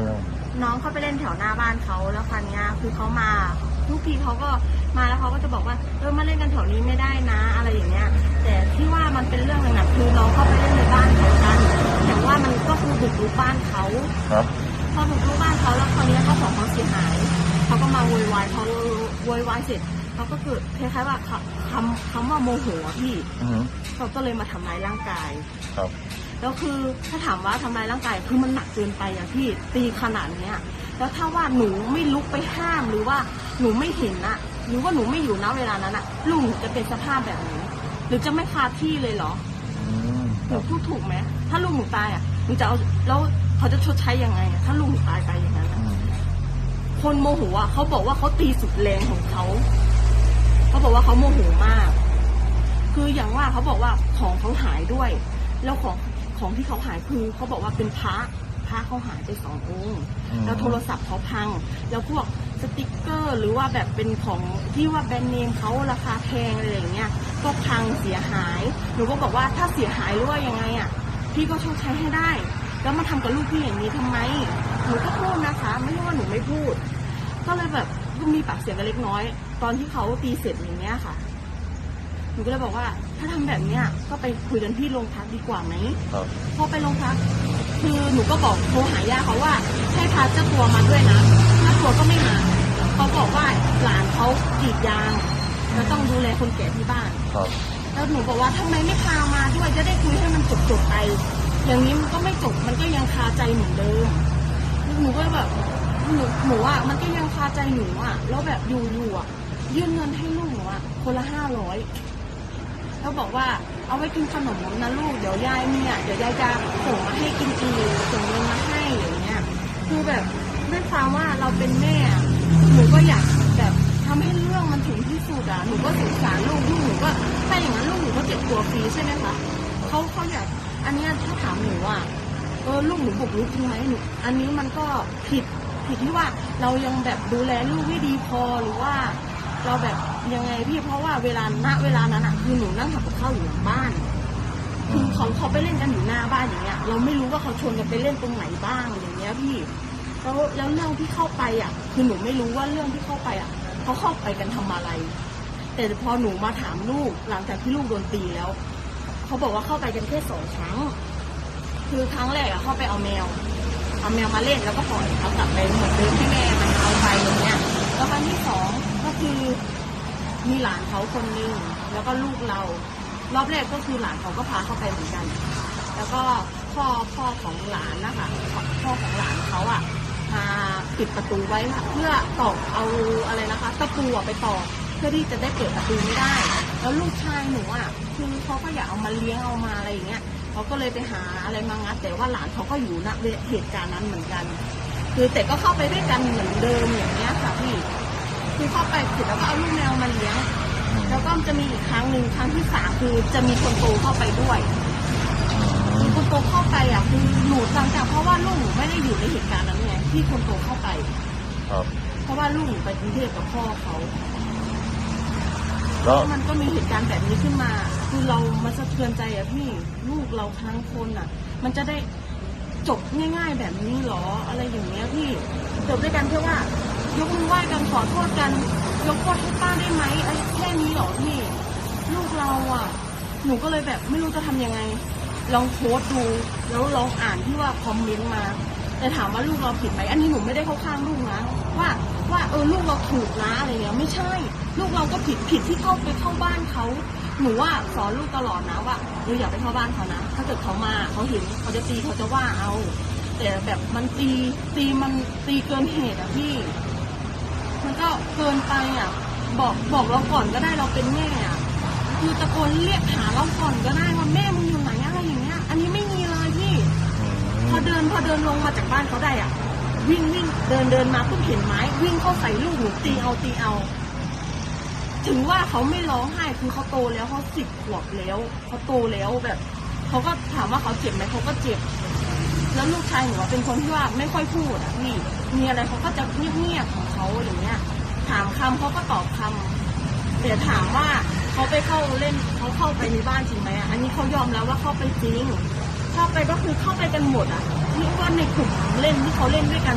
เป็นยังไงน้องเขาไปเล่นแถวหน้าบ้านเขาแล้วคราวเนี้ยคือเขามาทุกทีเขาก็มาแล้วเขาก็จะบอกว่าเออมาเล่นกันแถวนี้ไม่ได้นะ อะไรอย่างเงี้ย แต่ที่ว่ามันเป็นเรื่องหนักๆคือน้องเข้าไปเล่นในบ้านเขากันแต่ว่ามันก็คือบุกรุกบ้านเขาครับพอบุกรุกบ้านเขาแล้วคราวเนี้ยเขาของเขาเสียหายเขาก็มาโวยวายเขาโวยวายเสร็จเขาก็เกิดคล้ายๆว่าเขาคำคำว่าโมโหอะพี่อือหือเขาก็เลยมาทำร้ายร่างกายครับ แล้วคือถ้าถามว่าทำร้ายร่างกายคือมันหนักเกินไปอะพี่ตีขนาดเนี้ยแล้วถ้าว่าหนูไม่ลุกไปห้ามหรือว่าหนูไม่เห็นอะหรือว่าหนูไม่อยู่ณเวลานั้นอะลูกหนูจะเป็นสภาพแบบนี้หรือจะไม่คาที่เลยเหรอหนูพูดถูกไหมถ้าลูกหนูตายอะหนูจะเอาแล้วเขาจะชดใช้ยังไงอะถ้าลูกหนูตายไปอย่างนั้นคนโมโหอะเขาบอกว่าเขาตีสุดแรงของเขาเขาบอกว่าเขาโมโหมาก คืออย่างว่าเขาบอกว่าของเขาหายด้วย แล้วของ ของที่เขาหายคือเขาบอกว่าเป็นพระพระเขาหายไปสององค์อืมแล้วโทรศัพท์เขาพัง แล้วพวกสติกเกอร์ หรือว่าแบบเป็นของที่ว่าแบรนด์เนมเขาราคาแพงอะไรอย่างเงี้ยก็พังเสียหายหนูก็บอกว่าถ้าเสียหายหรือว่ายังไงอะพี่ก็ชดใช้ให้ได้ แล้วมาทำกับลูกพี่อย่างนี้ทำไมหนูก็พูดนะคะ ไม่ใช่ว่าหนูไม่พูด ก็เลยแบบมีปากเสียงกันเล็กน้อย ตอนที่เขาตีเสร็จอย่างเงี้ยค่ะ หนูก็เลยบอกว่า ถ้าทำแบบเนี้ยก็ไปคุยกันที่โรงพักดีกว่าไหมครับพอไปโรงพัก คือหนูก็บอกโทรหาย่าเขาว่าให้พาเจ้าตัวมาด้วยนะเจ้าตัวก็ไม่มาเขาบอกว่าหลานเขากรีดยางแล้วต้องดูแลคนแก่ที่บ้านครับแล้วหนูบอกว่าทำไมไม่พามาด้วยจะได้คุยให้มันจบจบๆไป อย่างนี้มันก็ไม่จบมันก็ยังคาใจเหมือนเดิมหนูก็แบบหนูหนูอะมันก็ยังคาใจหนูอะ แล้วแบบอยู่อยู่อะยื่นเงินให้ลูกหนูอะคนละห้าร้อย แล้วบอกว่าเอาไว้กินขนมนะลูกเดี๋ยวยายเนี่ยเดี๋ยวยายจะส่งมาให้กินอีกส่งเงินมาให้อย่างเงี้ยคือแบบด้วยความว่าเราเป็นแม่หนูก็อยากแบบทำให้เรื่องมันถึงที่สุดอะหนูก็สงสารลูกลูกหนูก็ถ้าอย่างนั้นลูกหนูก็เจ็บตัวฟรีใช่ไหมคะเขาเขาอยากอันนี้ถ้าถามหนูอะเออลูกหนูบุกรุกจริงไหมหนูอันนี้มันก็ผิดผิดที่ว่าเรายังแบบดูแลลูกไม่ดีพอหรือว่า เราแบบยังไงพี่เพราะว่าเวลาณเวลานั้นอะคือหนูนั่งทำกับข้าวอยู่หลังบ้านคือเขาเขาไปเล่นกันอยู่หน้าบ้านอย่างเงี้ย เราไม่รู้ว่าเขาชวนกันไปเล่นตรงไหนบ้างอย่างเงี้ยพี่แล้วแล้วเรื่องที่เข้าไปอะ คือหนูไม่รู้ว่าเรื่องที่เข้าไปอะเขาเข้าไปกันทำอะไร แต่พอหนูมาถามลูกหลังจากที่ลูกโดนตีแล้วเขาบอกว่าเข้าไปกันแค่สองครั้ง คือครั้งแรกอะเข้าไปเอาแมวเอาแมวมาเล่นแล้วก็ปล่อยเอากลับไปเหมือนเดิมที่แม่มันเอาไปอย่างเงี้ยแล้วครั้งที่สองก็คือ มีหลานเขาคนหนึงแล้วก็ลูกเรา รอบแรกก็คือหลานเขาก็พาเข้าไปเหมือนกัน แล้วก็พ่อพ่อของหลานนะคะพ่อของหลานเขาอะมาปิดประตูไว้ค่ะเพื่อตอกเอาอะไรนะคะ ตะปูไปตอกเพื่อที่จะได้เปิดประตูไม่ได้ แล้วลูกชายหนูอะคือเขาก็อยากเอามาเลี้ยงเอามาอะไรอย่างเงี้ยเขาก็เลยไปหาอะไรมางัดแต่ว่าหลานเขาก็อยู่ณเหตุการณ์นั้นเหมือนกัน คือแต่ก็เข้าไปด้วยกันเหมือนเดิมอย่างเงี้ยค่ะพี่ คือเข้าไปเสร็จแล้วก็เอาลูกแมวมาเลี้ยง แล้วก็จะมีอีกครั้งหนึ่งครั้งที่สามคือจะมีคนโตเข้าไปด้วยอืมคนโตเข้าไปอะคือหนูหลังจากเพราะว่าลูกหนูไม่ได้อยู่ในเหตุการณ์นั้นไงที่คนโตเข้าไป ครับ เพราะว่าลูกหนูไปกรุงเทพกับพ่อเขาแล้ว มันก็มีเหตุการณ์แบบนี้ขึ้นมา คือเรามาสะเทือนใจอะพี่ลูกเราทั้งคนอะมันจะได้จบง่าย ๆ แบบนี้เหรออะไรอย่างเงี้ยพี่จบด้วยกันแค่ว่า ยกมือไหว้กันขอโทษกัน ยกโทษให้ป้าได้ไหมไอ้แค่นี้เหรอพี่ ลูกเราอะ หนูก็เลยแบบไม่รู้จะทำยังไง ลองโพสต์ดู แล้วลองอ่านที่ว่าคอมเมนต์มา แต่ถามว่าลูกเราผิดไหมอันนี้หนูไม่ได้เข้าข้างลูกนะ ว่าว่าเออลูกเราถูกนะอะไรเงี้ยไม่ใช่ ลูกเราก็ผิดผิดที่เข้าไปเข้าบ้านเขาหนูว่าสอนลูกตลอดนะว่าเอออย่าไปเข้าบ้านเขานะ ถ้าเกิดเขามาเขาเห็นเขาจะตีเขาจะว่าเอา แต่แบบมันตีตีมันตีเกินเหตุอะพี่ มันก็เกินไปอะ บอกบอกเราก่อนก็ได้เราเป็นแม่อะคือตะโกนเรียกหาเราก่อนก็ได้ว่าแม่มึงอยู่ไหนอะไรอย่างเงี้ย อันนี้ไม่มีเลยพี่ พอเดินพอเดินลงมาจากบ้านเขาได้อะ วิ่งวิ่งเดินเดินมาปุ๊บเห็นไม้ วิ่งเข้าใส่ลูกหนูตีเอาตีเอา ถึงว่าเขาไม่ร้องไห้คือเขาโตแล้วเขาสิบขวบแล้วเขาโตแล้วแบบเขาก็ถามว่าเขาเจ็บไหมเขาก็เจ็บ แล้วลูกชายหนูอะเป็นคนที่ว่าไม่ค่อยพูดอะพี่มีอะไรเขาก็จะเงียบๆของเขาอย่างเงี้ย ถามคำเขาก็ตอบคำแต่ถามว่าเขาไปเข้าเล่นเขาเข้าไปในบ้านจริงไหมอะอันนี้เขายอมแล้วว่าเข้าไปจริงเข้าไปก็คือเข้าไปกันหมดอะมที่ว่าในกลุ่มเล่นที่เขาเล่นด้วยกัน